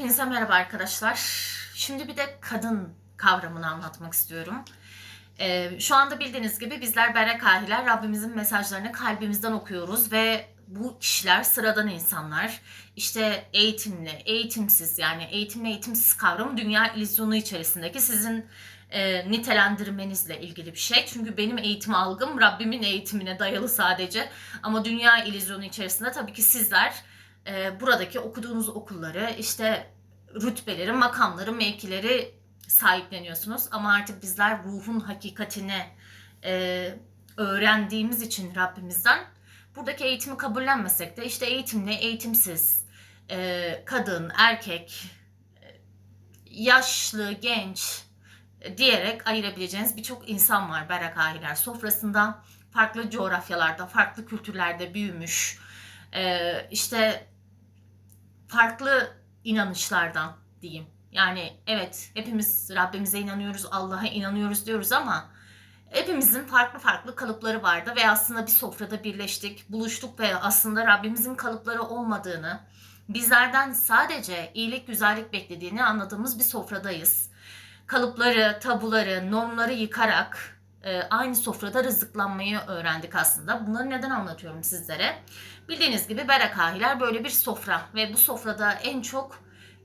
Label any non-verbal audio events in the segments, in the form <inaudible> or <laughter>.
Hepinize merhaba arkadaşlar. Şimdi bir de kadın kavramını anlatmak istiyorum. Ee, şu anda bildiğiniz gibi bizler berek ahiler Rabbimizin mesajlarını kalbimizden okuyoruz ve bu kişiler sıradan insanlar. İşte eğitimli, eğitimsiz yani eğitimli eğitimsiz kavramı dünya illüzyonu içerisindeki sizin e, nitelendirmenizle ilgili bir şey. Çünkü benim eğitim algım Rabbimin eğitimine dayalı sadece. Ama dünya illüzyonu içerisinde tabii ki sizler e, buradaki okuduğunuz okulları işte rütbeleri, makamları, mevkileri sahipleniyorsunuz. Ama artık bizler ruhun hakikatini e, öğrendiğimiz için Rabbimizden buradaki eğitimi kabullenmesek de işte eğitimli, eğitimsiz, e, kadın, erkek, e, yaşlı, genç diyerek ayırabileceğiniz birçok insan var Berak ahiler sofrasında. Farklı coğrafyalarda, farklı kültürlerde büyümüş. E, işte farklı inanışlardan diyeyim. Yani evet hepimiz Rabbimize inanıyoruz, Allah'a inanıyoruz diyoruz ama hepimizin farklı farklı kalıpları vardı ve aslında bir sofrada birleştik, buluştuk ve aslında Rabbimizin kalıpları olmadığını, bizlerden sadece iyilik, güzellik beklediğini anladığımız bir sofradayız. Kalıpları, tabuları, normları yıkarak e, aynı sofrada rızıklanmayı öğrendik aslında. Bunları neden anlatıyorum sizlere? Bildiğiniz gibi Berakahiler böyle bir sofra ve bu sofrada en çok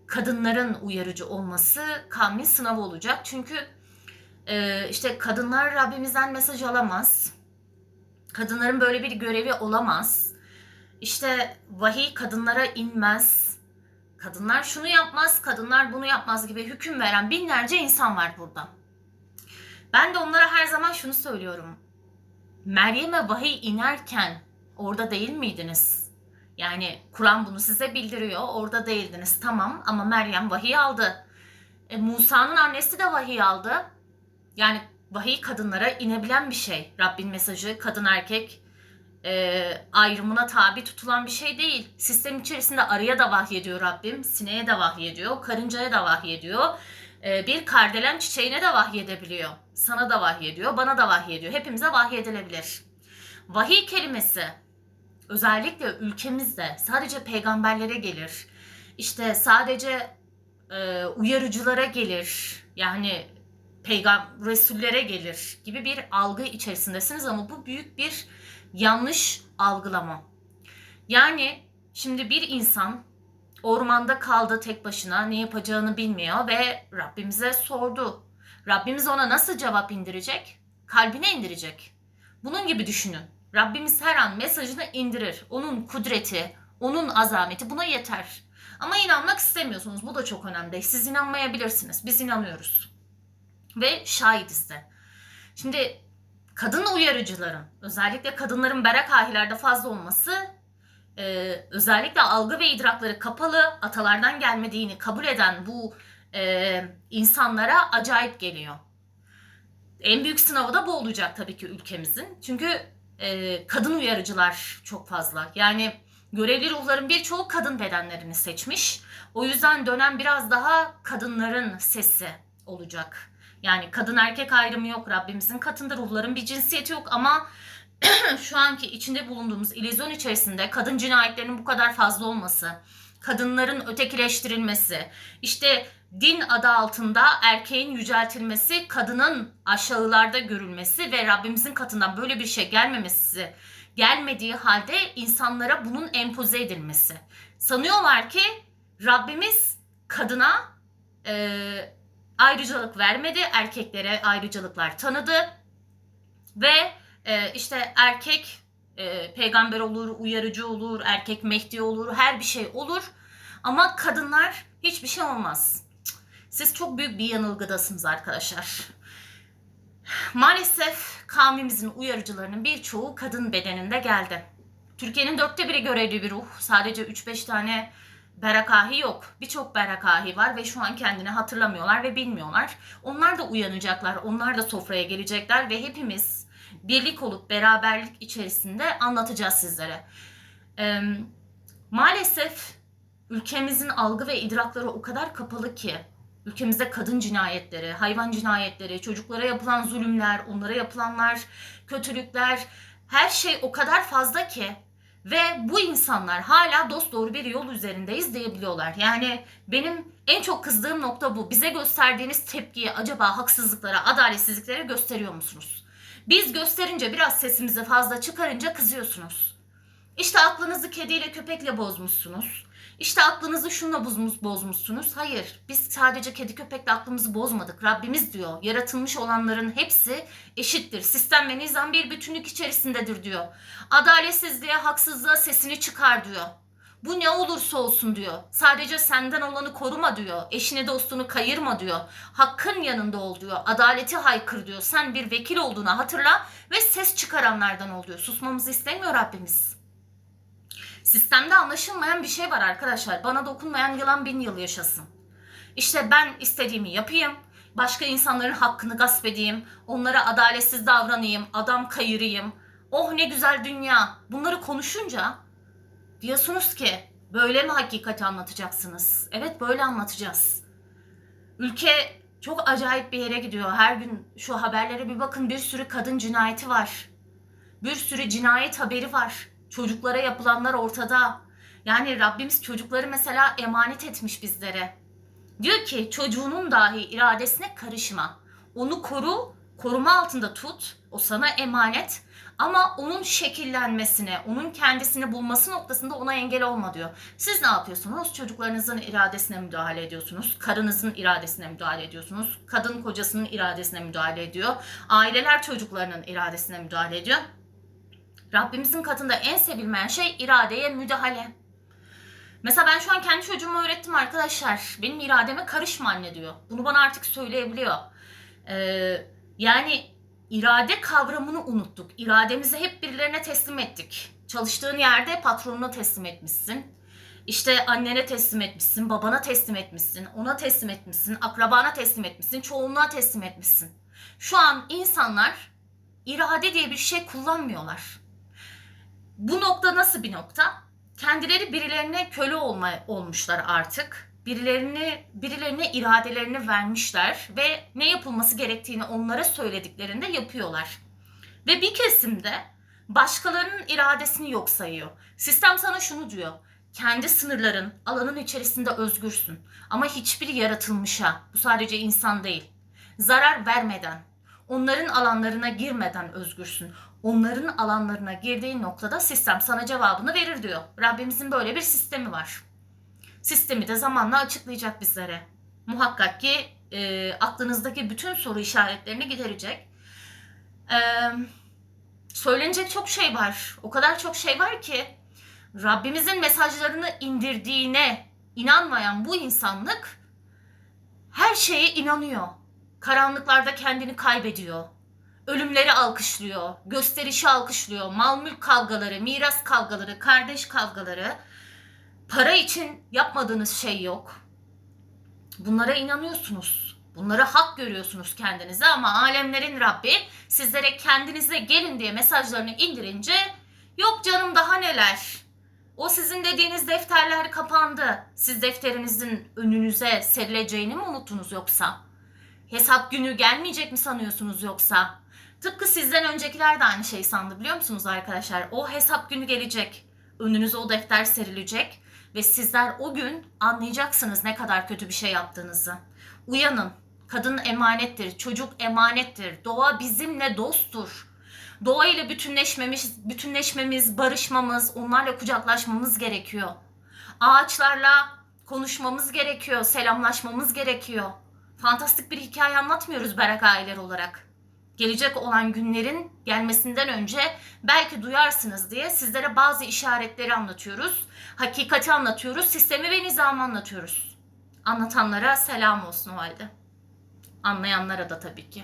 kadınların uyarıcı olması kavmin sınavı olacak. Çünkü e, işte kadınlar Rabbimizden mesaj alamaz. Kadınların böyle bir görevi olamaz. İşte vahiy kadınlara inmez. Kadınlar şunu yapmaz, kadınlar bunu yapmaz gibi hüküm veren binlerce insan var burada. Ben de onlara her zaman şunu söylüyorum. Meryem'e vahiy inerken orada değil miydiniz? Yani Kur'an bunu size bildiriyor. Orada değildiniz tamam ama Meryem vahiy aldı. E, Musa'nın annesi de vahiy aldı. Yani vahiy kadınlara inebilen bir şey. Rabbin mesajı kadın erkek e, ayrımına tabi tutulan bir şey değil. Sistem içerisinde arıya da vahiy ediyor Rabbim. Sineğe de vahiy ediyor. Karıncaya da vahiy ediyor. E, bir kardelen çiçeğine de vahiy edebiliyor. Sana da vahiy ediyor. Bana da vahiy ediyor. Hepimize vahiy edilebilir. Vahiy kelimesi özellikle ülkemizde sadece peygamberlere gelir. İşte sadece e, uyarıcılara gelir. Yani peygam resullere gelir gibi bir algı içerisindesiniz ama bu büyük bir yanlış algılama. Yani şimdi bir insan ormanda kaldı tek başına ne yapacağını bilmiyor ve Rabbimize sordu. Rabbimiz ona nasıl cevap indirecek? Kalbine indirecek. Bunun gibi düşünün. Rabbimiz her an mesajını indirir. Onun kudreti, onun azameti buna yeter. Ama inanmak istemiyorsunuz. Bu da çok önemli. Siz inanmayabilirsiniz. Biz inanıyoruz. Ve şahidiz de. Şimdi kadın uyarıcıların, özellikle kadınların berak ahilerde fazla olması e, özellikle algı ve idrakları kapalı, atalardan gelmediğini kabul eden bu e, insanlara acayip geliyor. En büyük sınavı da bu olacak tabii ki ülkemizin. Çünkü e, kadın uyarıcılar çok fazla. Yani görevli ruhların birçoğu kadın bedenlerini seçmiş. O yüzden dönem biraz daha kadınların sesi olacak. Yani kadın erkek ayrımı yok Rabbimizin katında ruhların bir cinsiyeti yok ama <clears throat> şu anki içinde bulunduğumuz illüzyon içerisinde kadın cinayetlerinin bu kadar fazla olması, kadınların ötekileştirilmesi, işte din adı altında erkeğin yüceltilmesi, kadının aşağılarda görülmesi ve Rabbimizin katından böyle bir şey gelmemesi, gelmediği halde insanlara bunun empoze edilmesi. Sanıyorlar ki Rabbimiz kadına e, ayrıcalık vermedi, erkeklere ayrıcalıklar tanıdı ve e, işte erkek e, peygamber olur, uyarıcı olur, erkek Mehdi olur, her bir şey olur. Ama kadınlar hiçbir şey olmaz. Siz çok büyük bir yanılgıdasınız arkadaşlar. Maalesef kavmimizin uyarıcılarının birçoğu kadın bedeninde geldi. Türkiye'nin dörtte biri görevli bir ruh. Sadece 3-5 tane berakahi yok. Birçok berakahi var ve şu an kendini hatırlamıyorlar ve bilmiyorlar. Onlar da uyanacaklar. Onlar da sofraya gelecekler ve hepimiz birlik olup beraberlik içerisinde anlatacağız sizlere. Ee, maalesef ülkemizin algı ve idrakları o kadar kapalı ki ülkemizde kadın cinayetleri, hayvan cinayetleri, çocuklara yapılan zulümler, onlara yapılanlar, kötülükler, her şey o kadar fazla ki Ve bu insanlar hala dost doğru bir yol üzerindeyiz diyebiliyorlar. Yani benim en çok kızdığım nokta bu. Bize gösterdiğiniz tepkiyi acaba haksızlıklara, adaletsizliklere gösteriyor musunuz? Biz gösterince biraz sesimizi fazla çıkarınca kızıyorsunuz. İşte aklınızı kediyle köpekle bozmuşsunuz. İşte aklınızı şunla bozmuş, bozmuşsunuz. Hayır, biz sadece kedi köpekle aklımızı bozmadık. Rabbimiz diyor, yaratılmış olanların hepsi eşittir. Sistem ve nizam bir bütünlük içerisindedir diyor. Adaletsizliğe, haksızlığa sesini çıkar diyor. Bu ne olursa olsun diyor. Sadece senden olanı koruma diyor. Eşini dostunu kayırma diyor. Hakkın yanında ol diyor. Adaleti haykır diyor. Sen bir vekil olduğunu hatırla ve ses çıkaranlardan ol diyor. Susmamızı istemiyor Rabbimiz. Sistemde anlaşılmayan bir şey var arkadaşlar. Bana dokunmayan yılan bin yıl yaşasın. İşte ben istediğimi yapayım. Başka insanların hakkını gasp edeyim. Onlara adaletsiz davranayım. Adam kayırayım. Oh ne güzel dünya. Bunları konuşunca diyorsunuz ki böyle mi hakikati anlatacaksınız? Evet böyle anlatacağız. Ülke çok acayip bir yere gidiyor. Her gün şu haberlere bir bakın bir sürü kadın cinayeti var. Bir sürü cinayet haberi var. Çocuklara yapılanlar ortada. Yani Rabbimiz çocukları mesela emanet etmiş bizlere. Diyor ki çocuğunun dahi iradesine karışma. Onu koru, koruma altında tut. O sana emanet. Ama onun şekillenmesine, onun kendisini bulması noktasında ona engel olma diyor. Siz ne yapıyorsunuz? Çocuklarınızın iradesine müdahale ediyorsunuz. Karınızın iradesine müdahale ediyorsunuz. Kadın kocasının iradesine müdahale ediyor. Aileler çocuklarının iradesine müdahale ediyor. Rabbimizin katında en sevilmeyen şey iradeye müdahale. Mesela ben şu an kendi çocuğuma öğrettim arkadaşlar. Benim irademe karışma anne diyor. Bunu bana artık söyleyebiliyor. Ee, yani irade kavramını unuttuk. İrademizi hep birilerine teslim ettik. Çalıştığın yerde patronuna teslim etmişsin. İşte annene teslim etmişsin, babana teslim etmişsin, ona teslim etmişsin, akrabana teslim etmişsin, çoğunluğa teslim etmişsin. Şu an insanlar irade diye bir şey kullanmıyorlar. Bu nokta nasıl bir nokta? Kendileri birilerine köle olma, olmuşlar artık. Birilerini birilerine iradelerini vermişler ve ne yapılması gerektiğini onlara söylediklerinde yapıyorlar. Ve bir kesimde başkalarının iradesini yok sayıyor. Sistem sana şunu diyor. Kendi sınırların, alanın içerisinde özgürsün. Ama hiçbir yaratılmışa, bu sadece insan değil, zarar vermeden, onların alanlarına girmeden özgürsün. Onların alanlarına girdiğin noktada sistem sana cevabını verir diyor. Rabbimizin böyle bir sistemi var. Sistemi de zamanla açıklayacak bizlere. Muhakkak ki e, aklınızdaki bütün soru işaretlerini giderecek. E, söylenecek çok şey var. O kadar çok şey var ki Rabbimizin mesajlarını indirdiğine inanmayan bu insanlık her şeye inanıyor. Karanlıklarda kendini kaybediyor. Ölümleri alkışlıyor, gösterişi alkışlıyor, mal mülk kavgaları, miras kavgaları, kardeş kavgaları. Para için yapmadığınız şey yok. Bunlara inanıyorsunuz. Bunları hak görüyorsunuz kendinize ama alemlerin Rabbi sizlere kendinize gelin diye mesajlarını indirince yok canım daha neler. O sizin dediğiniz defterler kapandı. Siz defterinizin önünüze serileceğini mi unuttunuz yoksa? Hesap günü gelmeyecek mi sanıyorsunuz yoksa? Tıpkı sizden öncekiler de aynı şeyi sandı biliyor musunuz arkadaşlar? O hesap günü gelecek. Önünüze o defter serilecek ve sizler o gün anlayacaksınız ne kadar kötü bir şey yaptığınızı. Uyanın. Kadın emanettir, çocuk emanettir. Doğa bizimle dosttur. Doğa ile bütünleşmemiz, bütünleşmemiz, barışmamız, onlarla kucaklaşmamız gerekiyor. Ağaçlarla konuşmamız gerekiyor, selamlaşmamız gerekiyor. Fantastik bir hikaye anlatmıyoruz Berak aileler olarak. Gelecek olan günlerin gelmesinden önce belki duyarsınız diye sizlere bazı işaretleri anlatıyoruz. Hakikati anlatıyoruz, sistemi ve nizamı anlatıyoruz. Anlatanlara selam olsun o halde. Anlayanlara da tabii ki.